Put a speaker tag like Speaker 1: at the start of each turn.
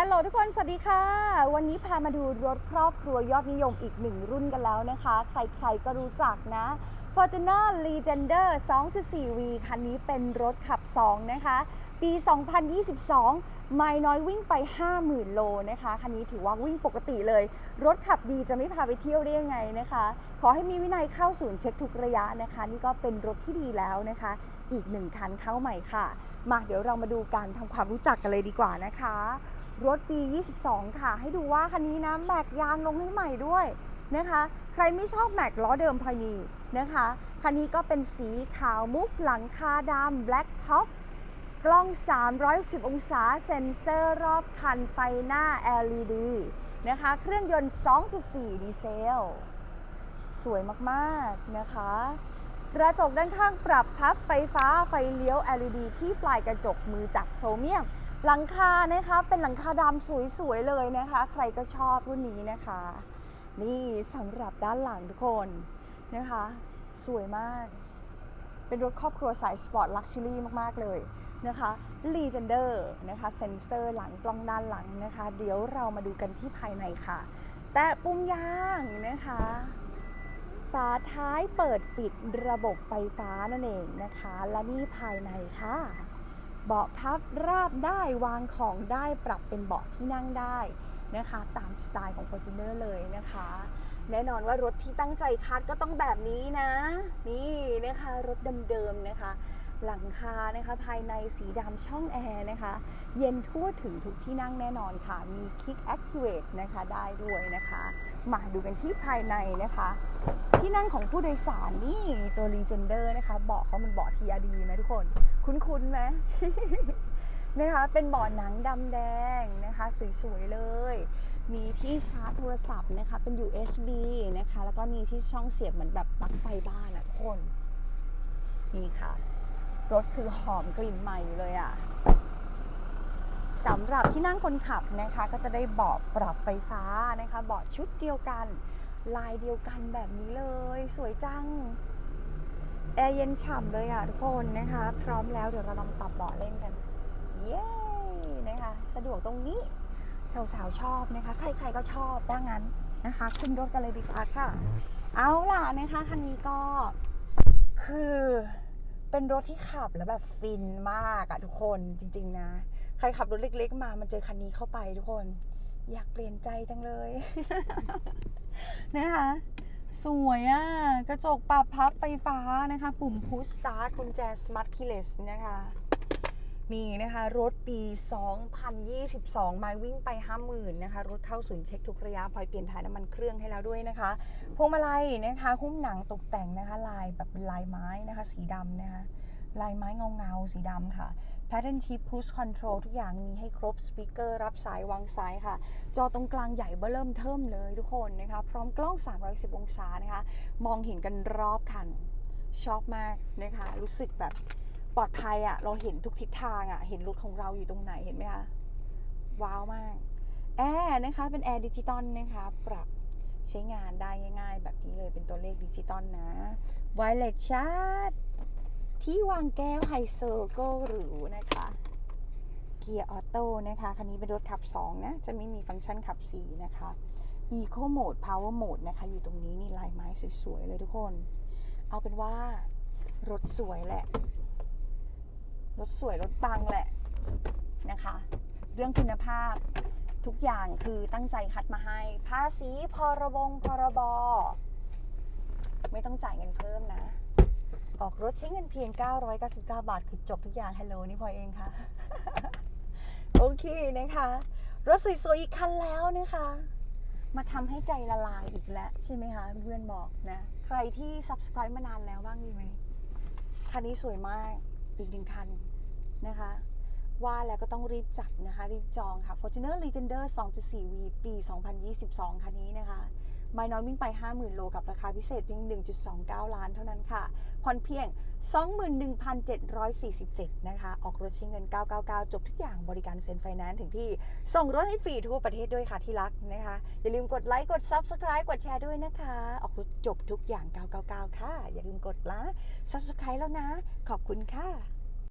Speaker 1: ฮลโหลทุกคนสวัสดีค่ะ วันนี้พามาดูรถครอบครัวยอดนิยมอีกหนึ่งรุ่นกันแล้วนะคะ ใครๆก็รู้จักนะ Fortuner Legender 2.4V คันนี้เป็นรถขับ 2 นะคะ ปี 2022 ไม่น้อยวิ่งไป 50,000 โลนะคะ คันนี้ถือว่าวิ่งปกติเลย รถขับดีจะไม่พาไปเที่ยวได้ยังไงนะคะ ขอให้มีวินัยเข้าศูนย์เช็คทุกระยะนะคะ นี่ก็เป็นรถที่ดีแล้วนะคะ อีกหนึ่งคันเข้าใหม่ค่ะ มาเดี๋ยวเรามาดูการทำความรู้จักกันเลยดีกว่านะคะ รถปี 22 ค่ะ ให้ดูว่าคันนี้นะแม็กยางลงให้ใหม่ด้วยนะคะ ใครไม่ชอบแม็กล้อเดิมพอมีนะคะคันนี้ก็เป็นสีขาวมุกหลังคาดำ black top กล้อง 360 องศา เซ็นเซอร์รอบคันไฟหน้า LED นะคะ เครื่องยนต์ 2.4 ดีเซล สวยมากๆนะคะ กระจกด้านข้างปรับพับไฟฟ้าไฟเลี้ยว LED ที่ปลายกระจกมือจับโครเมียม หลังคานะคะเป็นหลังคาดำสวยๆเลยนะคะ ใครก็ชอบรุ่นนี้นะคะ นี่สำหรับด้านหลังทุกคนนะคะ สวยมาก เป็นรถครอบครัวสายสปอร์ตลักชัวรี่มากๆเลยนะคะ Legender นะคะเซ็นเซอร์หลังกล้องด้านหลังนะคะ เดี๋ยวเรามาดูกันที่ภายในค่ะ แตะปุ่มยางนะคะฝาท้ายเปิดปิดระบบไฟฟ้านั่นเองนะคะ และนี่ภายในค่ะ เบาะพับราบได้วางของได้ปรับเป็นเบาะที่นั่งได้นะคะ ตามสไตล์ของ Fortuner เลยนะคะ แน่นอนว่ารถที่ตั้งใจคัดก็ต้องแบบนี้นะ นี่นะคะรถเดิมๆนะคะ หลังคานะคะภายในสีดำช่องแอร์นะคะ เย็นทั่วถึงทุกที่นั่งแน่นอนค่ะ มี Kick Activate นะคะได้ด้วยนะคะ มาดูกันที่ภายในนะคะ ที่นั่งของผู้โดยสารนี่ตัว Legender นะคะเบาะเขามันเบาะ TRD ไหมทุกคน คุ้นๆไหมนะคะเป็นเบาะหนังดำแดงนะคะสวยๆเลย มีที่ชาร์จโทรศัพท์นะคะเป็น USB นะคะแล้วก็มีที่ช่องเสียบเหมือนแบบปลั๊กไฟบ้านอะทุกคนนี่ค่ะ รถคือหอมกลิ่นใหม่เลยอะสำหรับที่นั่งคนขับนะคะ ก็จะได้เบาะปรับไฟฟ้านะคะเบาะชุดเดียวกัน ลายเดียวกันแบบนี้เลย สวยจัง แอร์เย็นฉ่ำเลยอะทุกคนนะคะ พร้อมแล้วเดี๋ยวเราลองปรับเบาะเล่นกัน เย้นะคะ สะดวกตรงนี้สาวๆชอบนะคะ ใครๆก็ชอบว่างั้นนะคะ ขึ้นรถกันเลยดีกว่าค่ะ เอาล่ะนะคะคันนี้ก็คือเป็นรถที่ขับแล้วแบบฟินมากอะทุกคนจริง ๆ นะ ใครขับรถเล็ก ๆ มามันเจอคันนี้เข้าไปทุกคน อยากเปลี่ยนใจจังเลยนะคะ สวยอะ่ะ กระจกปรับพับไฟฟ้านะคะ ปุ่มพุชสตาร์ทกุญแจ Smart Keyless นะคะนี่นะคะ รถปี 2022 มาวิ่งไป 50,000นะคะ รถเข้าศูนย์เช็คทุกระยะพลอยเปลี่ยนถ่ายน้ำมันเครื่องให้แล้วด้วยนะคะ พวงมาลัยนะคะหุ้มหนังตกแต่งนะคะ ลายแบบเป็นลายไม้นะคะ สีดำนะคะ ลายไม้เงาเงาๆสีดำค่ะ Pattern Chip Cruise Control ทุกอย่างมีให้ครบสปีกเกอร์รับสายวางสายค่ะ จอตรงกลางใหญ่เบ้อเริ่มเทิมเลยทุกคนนะคะ พร้อมกล้อง 310 องศานะคะ มองเห็นกันรอบคัน ชอบมากนะคะ รู้สึกแบบปลอดภัยอะเราเห็นทุกทิศทางอะเห็นรถของเราอยู่ตรงไหนเห็นไหมคะ ว้าวมาก แอร์นะคะ เป็นแอร์ดิจิตอลนะคะ ปรับใช้งานได้ง่าย ๆ แบบนี้เลยเป็นตัวเลขดิจิตอลนะไวเลสชาร์จ ที่วางแก้วไฮโซโกหรูนะคะ เกียร์ออโต้นะคะ คันนี้เป็นรถขับ 2 นะ จะไม่มีฟังก์ชันขับ 4 นะคะ Eco Mode Power Mode นะคะ อยู่ตรงนี้นี่ลายไม้สวยๆเลยทุกคน เอาเป็นว่ารถสวยแหละ รถสวยรถปังแหละนะคะ เรื่องคุณภาพทุกอย่างคือตั้งใจคัดมาให้ ภาษีพรบงพรบ ไม่ต้องจ่ายเงินเพิ่มนะ ออกรถใช้เงินเพียง 999 บาท คือจบทุกอย่างฮัลโหลนี่พลอยเองค่ะ โอเคนะคะ รถสวยๆอีกคันแล้วนะคะ มาทำให้ใจละลายอีกแล้ว ใช่ไหมคะ เพื่อนบอกนะ ใครที่ subscribe มานานแล้วบ้างมีไหมคันนี้สวยมากอีกหนึ่งคันนะคะ ว่าแล้วก็ต้องรีบจัดนะคะ รีบจองค่ะ Fortuner Legender 2.4V ปี 2022 คันนี้นะคะ ไม่น้อยวิ่งไป 50,000 โลกับราคาพิเศษเพียง 1.29 ล้านเท่านั้นค่ะ ผ่อนเพียง 21,747 นะคะ ออกรถใช้เงิน 999 จบทุกอย่างบริการเซ็นไฟแนนซ์ถึงที่ ส่งรถให้ฟรีทั่วประเทศด้วยค่ะที่รักนะคะ อย่าลืมกดไลค์ กด Subscribe กดแชร์ด้วยนะคะ ออกรถจบทุกอย่าง 999 ค่ะ อย่าลืมกดละ Subscribe แล้วนะ ขอบคุณค่ะ